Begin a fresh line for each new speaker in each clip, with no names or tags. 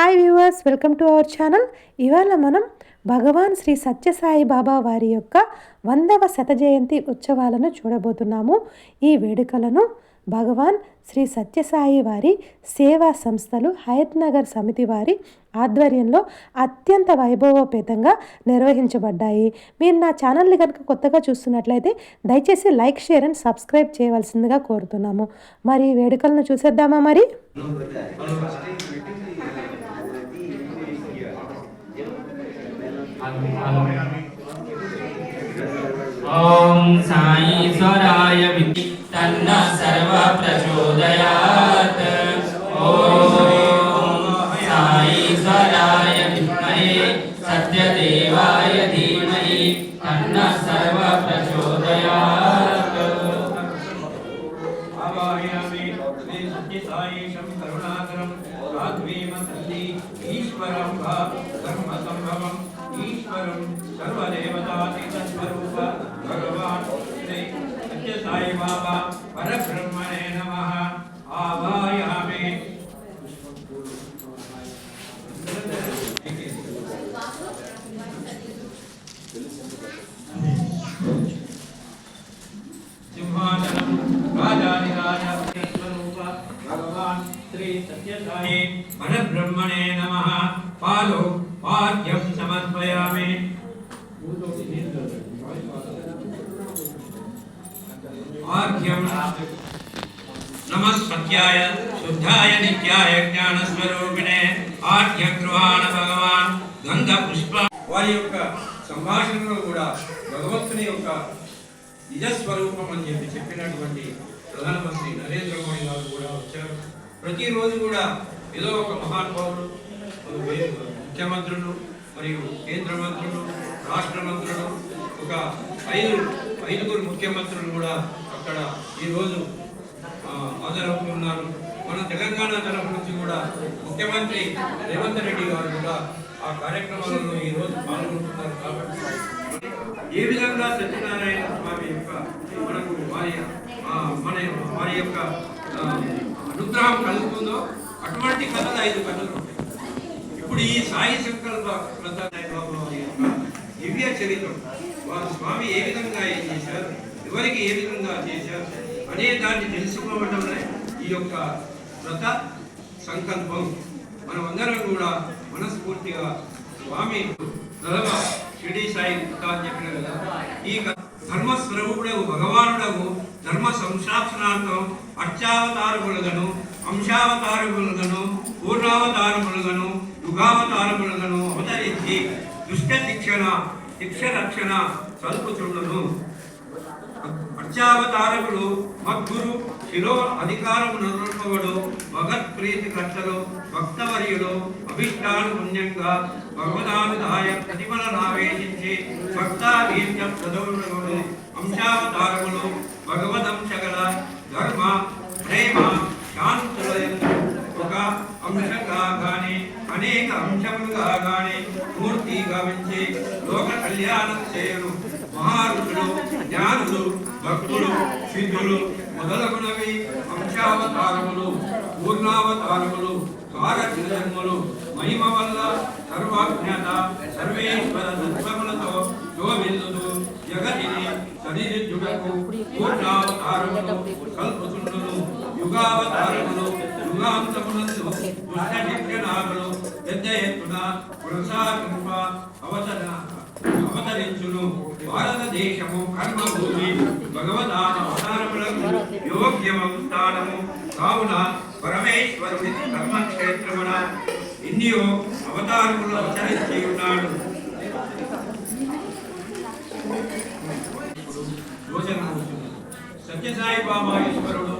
Hi viewers welcome to our channel ఇవాళ మనం భగవాన్ శ్రీ సత్యసాయి బాబా వారి యొక్క వందవ శత జయంతి ఉత్సవాలను చూడబోతున్నాము. ఈ వేడుకలను భగవాన్ శ్రీ సత్యసాయి వారి సేవా సంస్థలు హయత్ నగర్ సమితి వారి ఆధ్వర్యంలో అత్యంత వైభవోపేతంగా నిర్వహించబడ్డాయి. మీరు నా ఛానల్ని కనుక కొత్తగా చూస్తున్నట్లయితే దయచేసి లైక్ షేర్ అండ్ సబ్స్క్రైబ్ చేయవలసిందిగా కోరుతున్నాము. మరి ఈ వేడుకలను చూసేద్దామా మరి?
ఓం సాయి స్వరాయ విధి తన్న సర్వ
ప్రచు श्री सत्यसाई परब्रह्मणे नमः पालो पाद्यं समर्पयामि आर्घ्यं नमः सत्याय शुद्धाय नित्याय ज्ञानस्वरूपिणे ఆర్ఘ్యగృహాణ భగవాన్ గంధ పుష్ప వారి యొక్క సంభాషణలో కూడా భగవంతుని యొక్క నిజస్వరూపం అని చెప్పి చెప్పినటువంటి ప్రధానమంత్రి నరేంద్ర మోడీ గారు కూడా వచ్చారు ప్రతిరోజు కూడా ఏదో ఒక మహానుభావుడు ముఖ్యమంత్రులు మరియు కేంద్ర మంత్రులు రాష్ట్ర మంత్రులు ఒక ఐదు ఐదుగురు ముఖ్యమంత్రులు కూడా అక్కడ ఈరోజు హాజరవుతున్నారు మన తెలంగాణ తరఫు నుంచి కూడా ముఖ్యమంత్రి రేవంత్ రెడ్డి గారు కూడా ఆ కార్యక్రమాలలో ఈ రోజు పాల్గొంటున్నారు కాబట్టి ఏ విధంగా సత్యనారాయణ స్వామి యొక్క మనకు వారి మన వారి యొక్క అనుగ్రహం కలుగుతుందో అటువంటి కథలు ఐదు కథలు ఉంటాయి. ఇప్పుడు ఈ సాయి సంకల్ప బాబు దివ్య చరిత్ర వారు స్వామి ఏ విధంగా ఏం చేశారు ఎవరికి ఏ విధంగా చేశారు అనే దాన్ని తెలుసుకోవడంలో ఈ యొక్క వ్రత సంకల్పం. మనం అందరం కూడా మనస్ఫూర్తిగా స్వామి ప్రథమ షిరిడి సాయి అని చెప్పిన కదా ఈ క- ధర్మస్వరూపుడవు భగవానుడవు ధర్మ సంశాసనార్థం అర్చావతారములుగను అంశావతారములుగను పూర్ణావతారములుగను యుగావతారములుగను అవతరించి దుష్ట శిక్షణ శిక్ష రక్షణ చదువుతుండను అర్చావతారకుడు మద్గురు శిలో అధికారము నరుపవడు భగత్ ప్రీతి కర్తలు భక్తవర్యుడు అభిష్టానుపుణ్యంగా భగవదానుదాయ ప్రతిఫల నావేశించి భక్తాభీత్య చదువుడు అంశావతారములు భగవదంశగల ధర్మ ప్రేమ శాంతుల ఒక అంశంగా గాని అనేక అంశములుగా గాని మూర్తి గావించి లోక కళ్యాణం చేయను. మహారుషులు జ్ఞానులు భక్తులు సిద్ధులు మొదలగునవి అంశావతారములు పూర్ణావతారములు కారజన్ములు మహిమ వల్ల సర్వాజ్ఞాత సర్వేశ్వర తత్వములతో సరిదిద్దుటకు పూర్ణావతారములు యుగావతారములు యుగాంతమునందు దుష్ట శిక్షణాలు పెద్ద ఎత్తున కొనసాగింప అవతర అవతరించును. భారతదేశము కర్మభూమి భగవదాన అవతారములకు యోగ్యమం స్థానము కావున పరమేశ్వరుడి కర్మక్షేత్రమున ఎన్నియో అవతారములు అవతరించి ఉన్నాడు. ಸತ್ಯಸಾಯಿ ಬಾಬಾ ಈಶ್ವರುಡು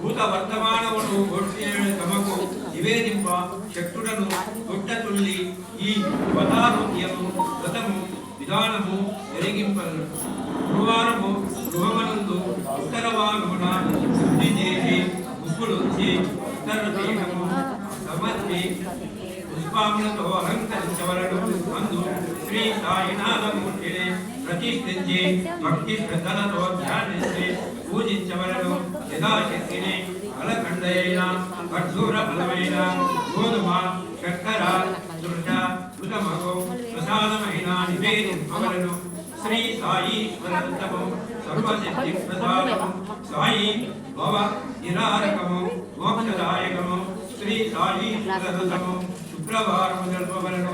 ಭೂತ ವರ್ತಮಾನವನ್ನು ಘೋಷಿಸೇವೆ ತಮಕು ಇವೇ ನಿಮ್ಮ ಶಕ್ತುಡನು ದೊಡ್ಡ ತುಳ್ಳಿ ಈ ಪದಾರುತಿಯನು ಪ್ರಥಮು ವಿಧಾನವು ಎರಿಗಿಂಪನು ಗುರುವಾರವು ಗೃಹಮನಂದು ಉತ್ತರವಾಗುಣ ಶುದ್ಧಿ ದೇಶಿ ಮುಕ್ಕುಳುಚ್ಚಿ ಉತ್ತರ ದೇಹವು ಸಮರ್ಪಿ. ಪುಷ್ಪಾಮೃತೋ ಅಲಂಕರಿಸವರಡು ಅಂದು ಶ್ರೀ ಸಾಯಿನಾಥ ప్రతిష్ఠించి భక్తి శ్రద్ధలతో ధ్యానించి పూజించవలను యథాశక్తిని అలఖండైన ఖర్జూర ఫలమైన గోధుమ చక్కెర దృఢ మృతమగు ప్రసాదమైన నివేదింపవలను శ్రీ సాయి స్వరంతము సర్వశక్తి ప్రసాదము సాయి భవ నిరారకము మోక్షదాయకము శ్రీ సాయి స్వరతము శుక్రవారము జరుపవలను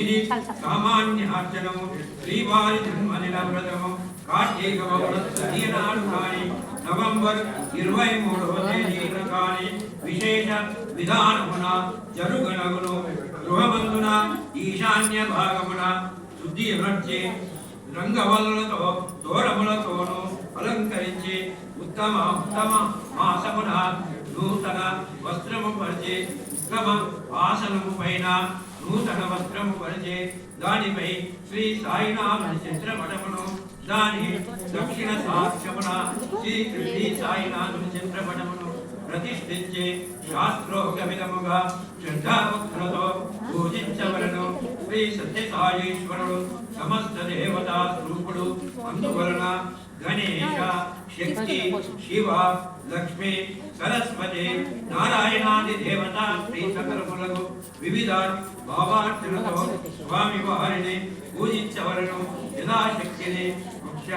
ఇది సామాన్య అర్చనము శ్రీవారి జన్మదిన వ్రతము కార్తీక నాడు కాని నవంబర్ ఇరవై మూడవ తేదీన కాని విశేష విధానమున జరుగునగును గృహమందున ఈశాన్య భాగమున శుద్ధి అమర్చి రంగవల్లులతో తోరములతోనూ అలంకరించి ఉత్తమ ఉత్తమ మాసమున నూతన వస్త్రము పరిచి ఆసనము పైన నూతన వస్త్రము పరిచే దానిపై శ్రీ సాయినాథ చిత్రపటమును దాని దక్షిణ సాక్ష్యమున శ్రీ శ్రీ సాయినాథుని చిత్రపటమును ప్రతిష్ఠించి శాస్త్రోక్త శ్రద్ధాభక్తులతో పూజించవలను. శ్రీ సత్యసాయేశ్వరుడు సమస్త దేవతా స్వరూపుడు అందువలన గణేష శక్తి శివ లక్ష్మి సరస్వతి నారాయణాది దేవత శ్రీ సకలములకు వివిధ భావార్థులతో స్వామి వారిని పూజించవలను. యథాశక్తిని మోక్ష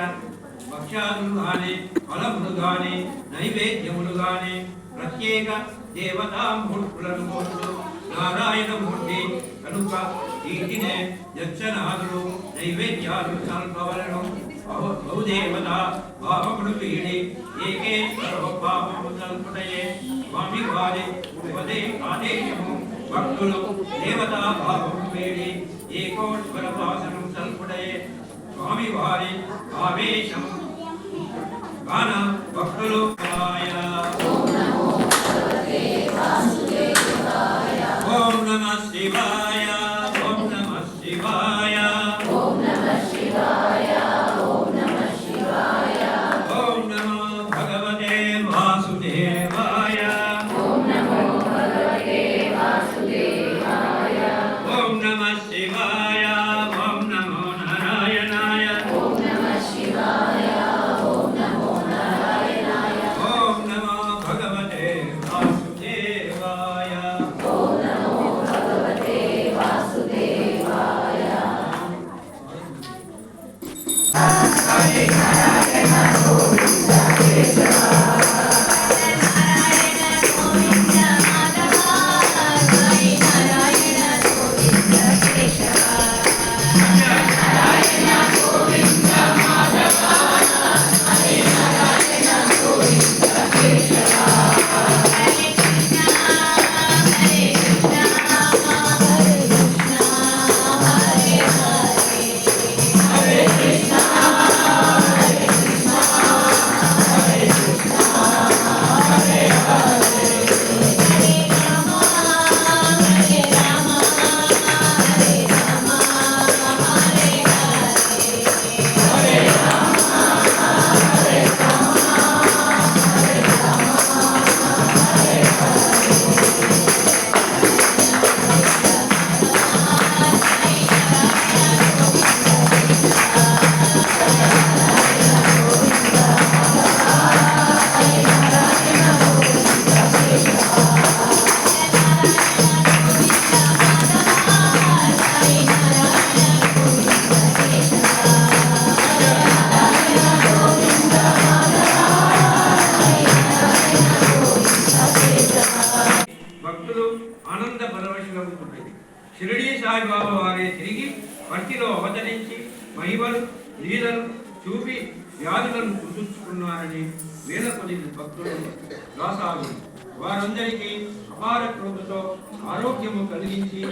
భక్ష్యాదులు గాని ఫలములు గాని నైవేద్యములు గాని ప్రత్యేక దేవతామూర్తులను కోరుతూ నారాయణమూర్తి కనుక వీటినే యక్షనాథులు నైవేద్యాలు కల్పవలను బహుదేవత భావములు వీడి ఏకే భావము కల్పటయే స్వామి వారి ఉపదే ఆదేశము భక్తులు దేవతా భావము వీడి ఏకోశ్వర వాసనం కల్పటయే స్వామి వారి ఆవేశము కాన భక్తులు ఆయ. Viva సాయిబాబా వారే తిరిగి మట్టిలో అవతరించి మహిమలు లీలలు చూపి వ్యాధులను గుర్తుంచుకున్నారని వేల కొద్ది భక్తులు రాసాగు వారందరికీ అపార కృపతో ఆరోగ్యము కలిగించి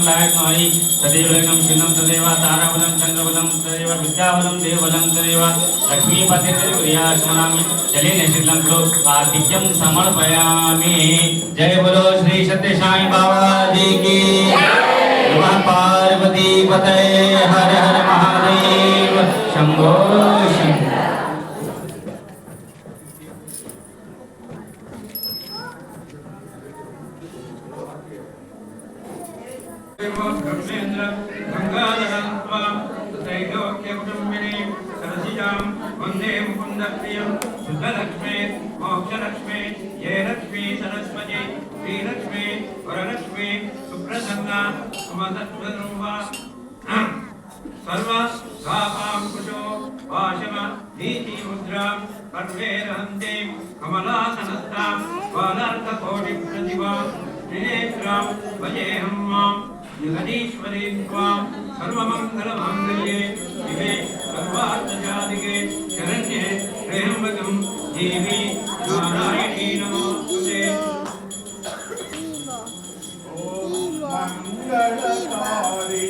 शोभांगलाय स्महि तदेव लग्नं शिलं तदेव ताराबलं चन्द्रबलं तदेव विद्याबलं देवबलं तदेव लक्ष्मीपते क्रिया स्मरामि जले निशिलं कुरु आतिथ्यं समर्पयामि जय बोलो श्री सत्य साई बाबा जी की नमः पार्वती पते हर हर महादेव शंभो
शुद्धलक्ष्मे मोक्षलक्ष्मे, ये लक्ष्मी सरस्वती, श्रीलक्ष्मी, वरलक्ष्मी, सुप्रसन्ना सुमतत्वरूपा सर्व गापां कुशो वाशम नीतिमुद्रां पर्वेरहन्ते कमलासनस्तां, बालार्थकोटिप्रतिभां, त्रिनेत्रां भजेऽहं माँ जगदीश्वरी त्वां, सर्वमङ्गलमाङ्गल्ये, शिवे, सर्वार्थजातिके, शरण्ये त्र्यम्बकं देवी नारायणी नमोऽस्तुते
मंगलकारिणी जय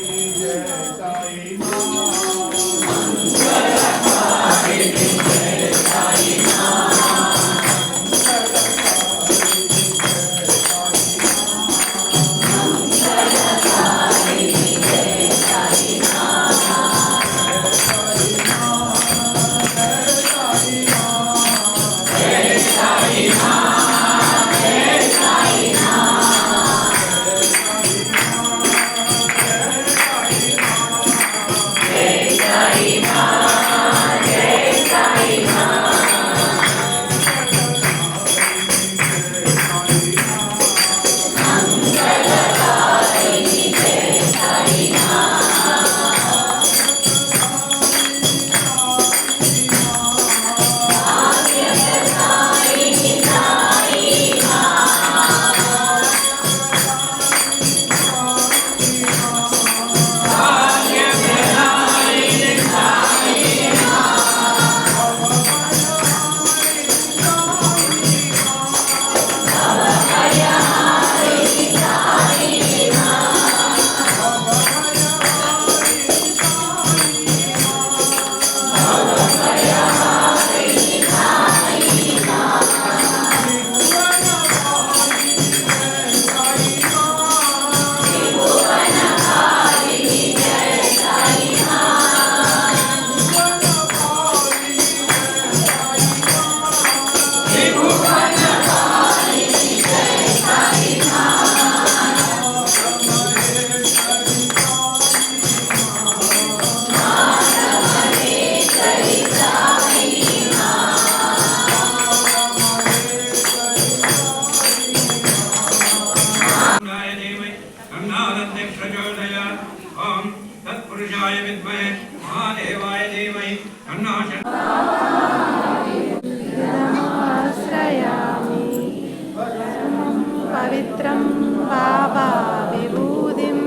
పవిత్రం బాబా విభూతిం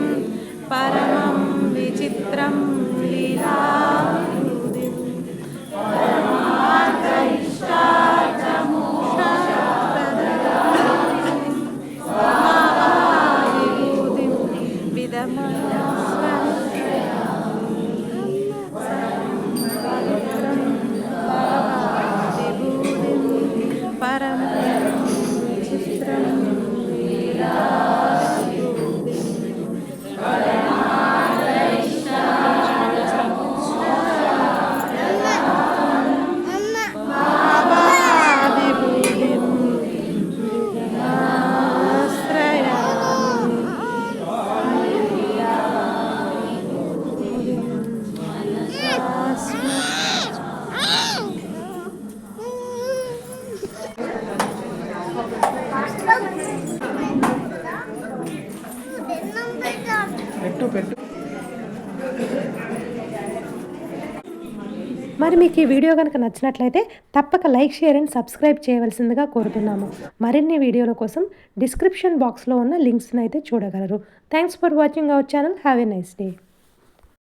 పరమం విచిత్రం మీకు ఈ వీడియో కనుక నచ్చినట్లయితే తప్పక లైక్ షేర్ అండ్ సబ్స్క్రైబ్ చేయవలసిందిగా కోరుతున్నాము. మరిన్ని వీడియోల కోసం డిస్క్రిప్షన్ బాక్స్లో ఉన్న లింక్స్ని అయితే చూడగలరు. Thanks for watching our channel have a nice day